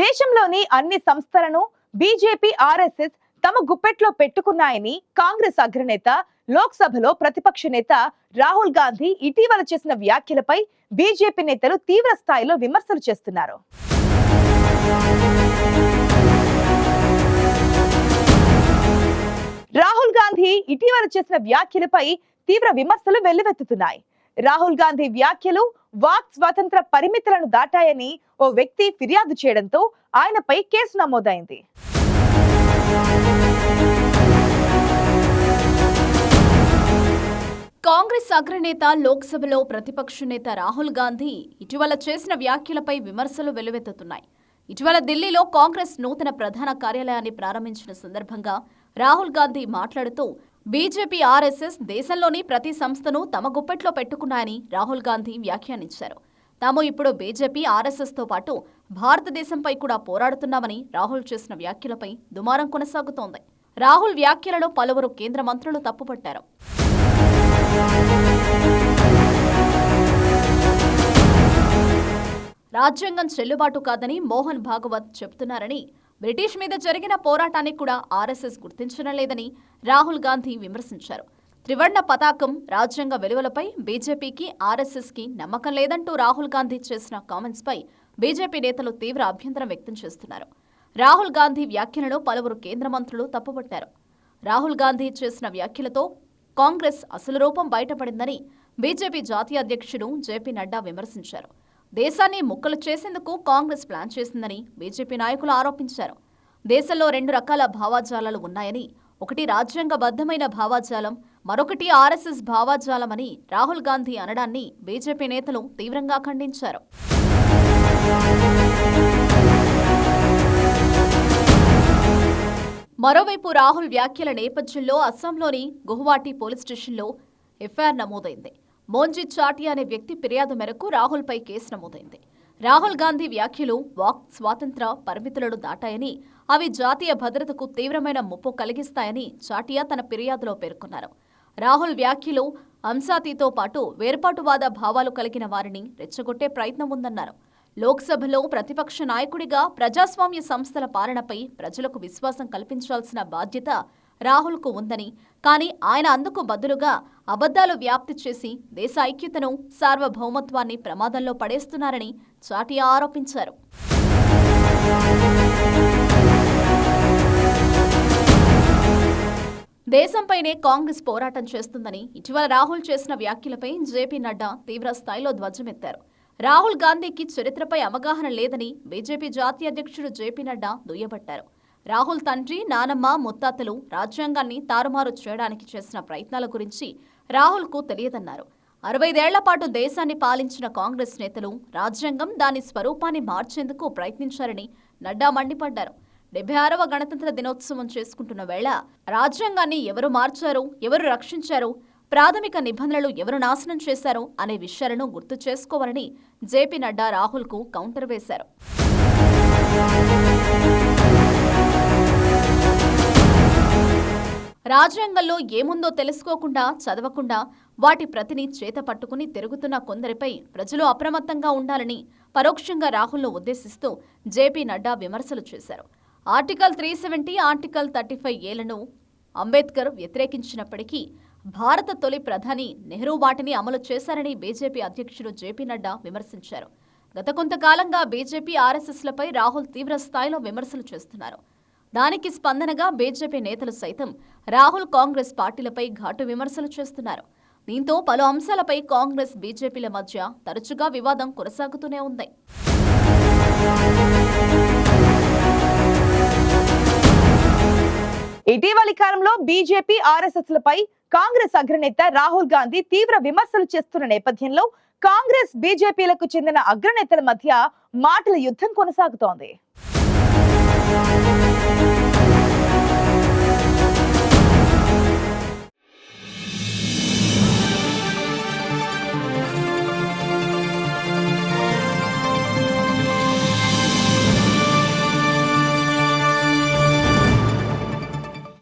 దేశంలోని అన్ని సంస్థలను బీజేపీ ఆర్ఎస్ఎస్ తమ గుప్పెట్లో పెట్టుకున్నాయని కాంగ్రెస్ అగ్రనేత లోక్సభలో ప్రతిపక్ష నేత రాహుల్ గాంధీ ఇటీవల చేసిన వ్యాఖ్యలపై బీజేపీ నేతలు తీవ్ర స్థాయిలో విమర్శలు చేస్తున్నారు. రాహుల్ గాంధీ ఇటీవల చేసిన వ్యాఖ్యలపై తీవ్ర విమర్శలు వెల్లువెత్తుతున్నాయి. రాహుల్ గాంధీ వ్యాఖ్యలు వాక్ స్వాతంత్ర పరిమితులను దాటాయని ఓ వ్యక్తి ఫిర్యాదు చేయడంతో ఆయనపై కేసు నమోదైంది. కాంగ్రెస్ అగ్రనేత లోక్సభలో ప్రతిపక్ష నేత రాహుల్ గాంధీ ఇటీవల చేసిన వ్యాఖ్యలపై విమర్శలు వెలువెత్తుతున్నాయి. ఇటీవల ఢిల్లీలో కాంగ్రెస్ నూతన ప్రధాన కార్యాలయాన్ని ప్రారంభించిన సందర్భంగా రాహుల్ గాంధీ మాట్లాడుతూ బీజేపీ ఆర్ఎస్ఎస్ దేశంలోని ప్రతి సంస్థను తమ గుప్పెట్లో పెట్టుకున్నాయని రాహుల్ గాంధీ వ్యాఖ్యానించారు. తాము ఇప్పుడు బీజేపీ ఆర్ఎస్ఎస్తో పాటు భారతదేశంపై కూడా పోరాడుతున్నామని రాహుల్ చేసిన వ్యాఖ్యలపై దుమారం కొనసాగుతోంది. రాహుల్ వ్యాఖ్యలను పలువురు కేంద్ర మంత్రులు తప్పుపట్టారు. రాజ్యాంగం చెల్లుబాటు కాదని మోహన్ భాగవత్ చెబుతున్నారని బ్రిటిష్ మీద జరిగిన పోరాటాన్ని కూడా ఆర్ఎస్ఎస్ గుర్తించడం లేదని రాహుల్ గాంధీ విమర్శించారు. త్రివర్ణ పతాకం రాజ్యాంగ విలువలపై బీజేపీకి ఆర్ఎస్ఎస్కి నమ్మకం లేదంటూ రాహుల్ గాంధీ చేసిన కామెంట్స్పై బీజేపీ నేతలు తీవ్ర అభ్యంతరం వ్యక్తం చేస్తున్నారు. రాహుల్ గాంధీ వ్యాఖ్యలను పలువురు కేంద్ర మంత్రులు తప్పుపట్టారు. రాహుల్ గాంధీ చేసిన వ్యాఖ్యలతో కాంగ్రెస్ అసలు రూపం బయటపడిందని బీజేపీ జాతీయ అధ్యక్షుడు జేపీ నడ్డా విమర్శించారు. దేశాన్ని ముక్కలు చేసేందుకు కాంగ్రెస్ ప్లాన్ చేసిందని బీజేపీ నాయకులు ఆరోపించారు. దేశంలో రెండు రకాల భావాజాలాలు ఉన్నాయని ఒకటి రాజ్యాంగబద్ధమైన భావాజాలం మరొకటి ఆర్ఎస్ఎస్ భావాజాలమని రాహుల్ గాంధీ అనడాన్ని బీజేపీ నేతలు తీవ్రంగా ఖండించారు. మరోవైపు రాహుల్ వ్యాఖ్యల నేపథ్యంలో అస్సాంలోని గుహవాటి పోలీస్ స్టేషన్లో ఎఫ్ఐఆర్ నమోదైంది. మోంజీ చాటియా అనే వ్యక్తి ఫిర్యాదు మేరకు రాహుల్పై కేసు నమోదైంది. రాహుల్ గాంధీ వ్యాఖ్యలు వాక్ స్వాతంత్ర పరిమితులను దాటాయని అవి జాతీయ భద్రతకు తీవ్రమైన ముప్పు కలిగిస్తాయని చాటియా తన ఫిర్యాదులో పేర్కొన్నారు. రాహుల్ వ్యాఖ్యలు అంశాతీతో పాటు వేర్పాటువాద భావాలు కలిగిన వారిని రెచ్చగొట్టే ప్రయత్నం ఉందన్నారు. లోక్సభలో ప్రతిపక్ష నాయకుడిగా ప్రజాస్వామ్య సంస్థల పాలనపై ప్రజలకు విశ్వాసం కల్పించాల్సిన బాధ్యత రాహుల్కు ఉందని. కానీ ఆయన అందుకు బదులుగా అబద్ధాలు వ్యాప్తి చేసి దేశ ఐక్యతను సార్వభౌమత్వాన్ని ప్రమాదంలో పడేస్తున్నారని చాటియా ఆరోపించారు. దేశంపైనే కాంగ్రెస్ పోరాటం చేస్తుందని ఇటీవల రాహుల్ చేసిన వ్యాఖ్యలపై జేపీ నడ్డా తీవ్ర స్థాయిలో ధ్వజమెత్తారు. రాహుల్ గాంధీకి చరిత్రపై అవగాహన లేదని బీజేపీ జాతీయ అధ్యక్షుడు జేపీ నడ్డా దుయ్యబట్టారు. రాహుల్ తండ్రి నానమ్మ ముత్తాతలు రాజ్యాంగాన్ని తారుమారు చేయడానికి చేసిన ప్రయత్నాల గురించి రాహుల్కు తెలియదన్నారు. అరవైదేళ్ళ పాటు దేశాన్ని పాలించిన కాంగ్రెస్ నేతలు రాజ్యాంగం దాని స్వరూపాన్ని మార్చేందుకు ప్రయత్నించారని నడ్డా మండిపడ్డారు. డెబ్బై ఆరవ గణతంత్ర దినోత్సవం చేసుకుంటున్న వేళ రాజ్యాంగాన్ని ఎవరు మార్చారు ఎవరు రక్షించారు ప్రాథమిక నిబంధనలు ఎవరు నాశనం చేశారు అనే విషయాలను గుర్తు చేసుకోవాలని జేపీ నడ్డా రాహుల్కు కౌంటర్ వేశారు. రాజ్యాంగంలో ఏముందో తెలుసుకోకుండా చదవకుండా వాటి ప్రతిని చేత పట్టుకుని తిరుగుతున్న కొందరిపై ప్రజలు అప్రమత్తంగా ఉండాలని పరోక్షంగా రాహుల్ను ఉద్దేశిస్తూ జేపీ నడ్డా విమర్శలు చేశారు. Article three seventy article thirty five ఏలను Ambedkar వ్యతిరేకించినప్పటికీ భారత తొలి ప్రధాని నెహ్రూ వాటిని అమలు చేశారని బీజేపీ అధ్యక్షుడు జేపీ నడ్డా విమర్శించారు. గత కొంతకాలంగా బీజేపీ ఆర్ఎస్ఎస్లపై రాహుల్ తీవ్ర స్థాయిలో విమర్శలు చేస్తున్నారు. దానికి స్పందనగా బీజేపీ నేతలు సైతం రాహుల్ కాంగ్రెస్ పార్టీలపై ఘాటు విమర్శలు చేస్తున్నారు. దీంతో పలు అంశాలపై కాంగ్రెస్ బీజేపీల మధ్య తరచుగా వివాదం కొనసాగుతూనే ఉంది. ఇటీవలి కాలంలో బీజేపీ ఆర్ఎస్ఎస్ లపై కాంగ్రెస్ అగ్రనేత రాహుల్ గాంధీ తీవ్ర విమర్శలు చేస్తున్న నేపథ్యంలో కాంగ్రెస్ బీజేపీలకు చెందిన అగ్రనేతల మధ్య మాటల యుద్ధం కొనసాగుతోంది.